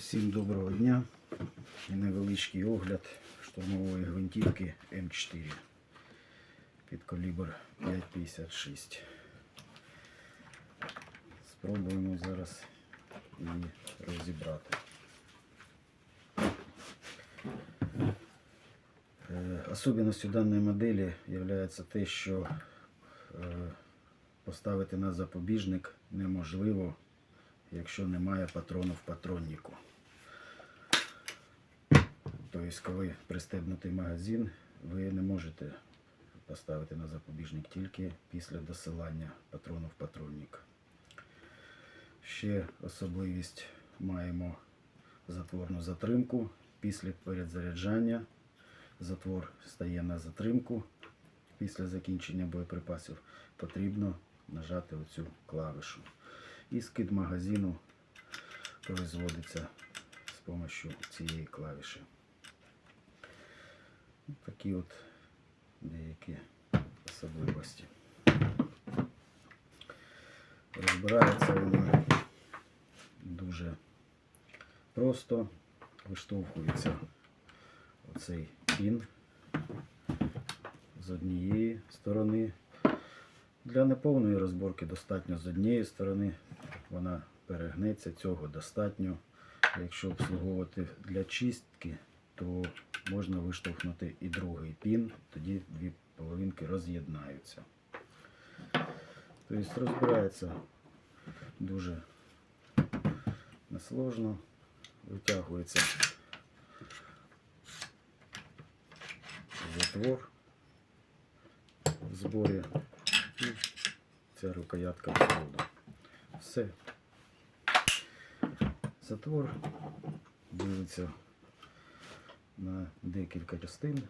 Всім доброго дня і невеличкий огляд штурмової гвинтівки М4 під калібр 5,56. Спробуємо зараз її розібрати. Е, даної моделі є те, що е, поставити на запобіжник неможливо, якщо немає патрону в патроннику. Тобто, коли пристебнутий магазин, ви не можете поставити на запобіжник тільки після досилання патрону в патронник. Ще особливість маємо затворну затримку. Після перезаряджання затвор стає на затримку. Після закінчення боєприпасів потрібно нажати оцю клавішу. І скид магазину производиться з допомогою цієї клавіші. Ось Такі от деякі особливості. Розбирається воно дуже просто, виштовхується оцей пін з однієї сторони. Для неповної розборки достатньо з однієї сторони, вона перегнеться, цього достатньо. Якщо обслуговувати для чистки, то можна виштовхнути і другий пін, тоді дві половинки роз'єднаються. Тобто розбирається дуже несложно, витягується затвор в зборі і ця рукоятка входу. Все. Затвор ділиться на декілька частин.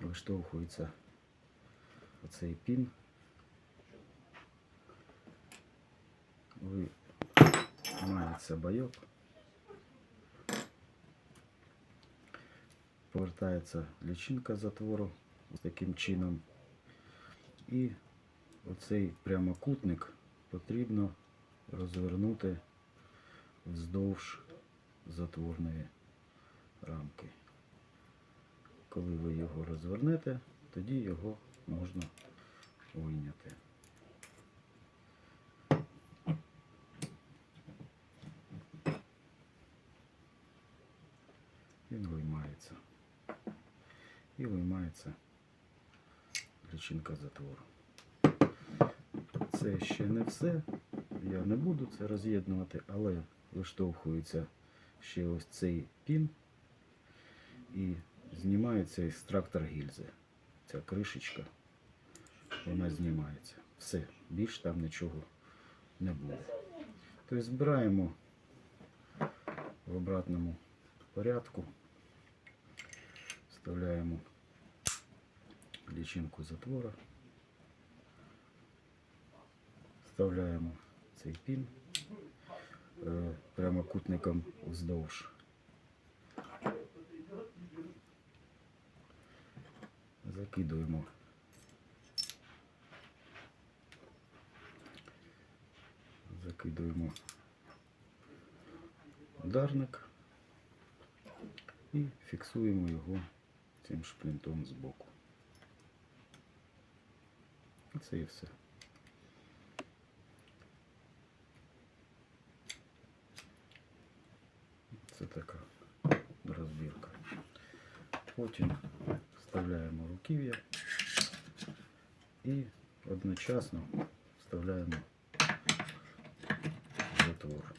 Виштовхується оцей пін. Виймається байок. Повертається лічинка затвору таким чином. І оцей прямокутник потрібно розвернути вздовж затворної рамки. Коли ви його розвернете, тоді його можна вийняти. Він виймається. І виймається лічинка затвору. Це ще не все. Я не буду це роз'єднувати, але виштовхується ще ось цей пін і знімається екстрактор гільзи. Ця кришечка, вона знімається. Все, більш там нічого не буде. Тобто збираємо в обратному порядку, вставляємо лічинку затвора, вставляємо цей пін е, прямокутником вздовж. Закидуємо закидуємо ударник і фіксуємо його цим шплінтом збоку. Це і все. Це така розбірка. Потім вставляємо руків'я і одночасно вставляємо затвор.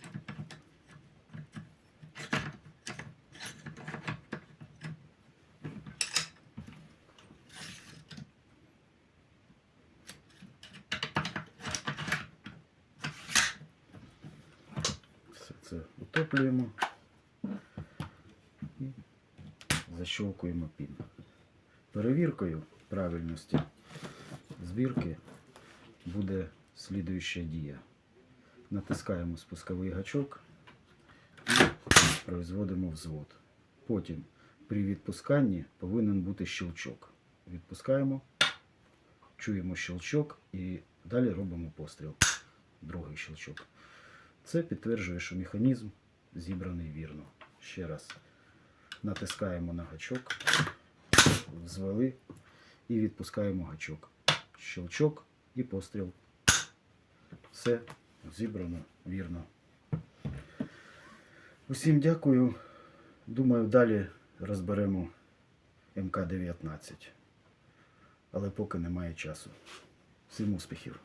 Все це утоплюємо і защолкуємо пін. Перевіркою правильності збірки буде слідуюча дія. Натискаємо спусковий гачок і производимо взвод. Потім при відпусканні повинен бути щелчок. Відпускаємо, чуємо щелчок і далі робимо постріл. Другий щелчок. Це підтверджує, що механізм зібраний вірно. Ще раз натискаємо на гачок, взвели і відпускаємо гачок. Щелчок і постріл. Все зібрано вірно. Усім дякую. Думаю, далі розберемо МК-19. Але поки немає часу. Всім успіхів!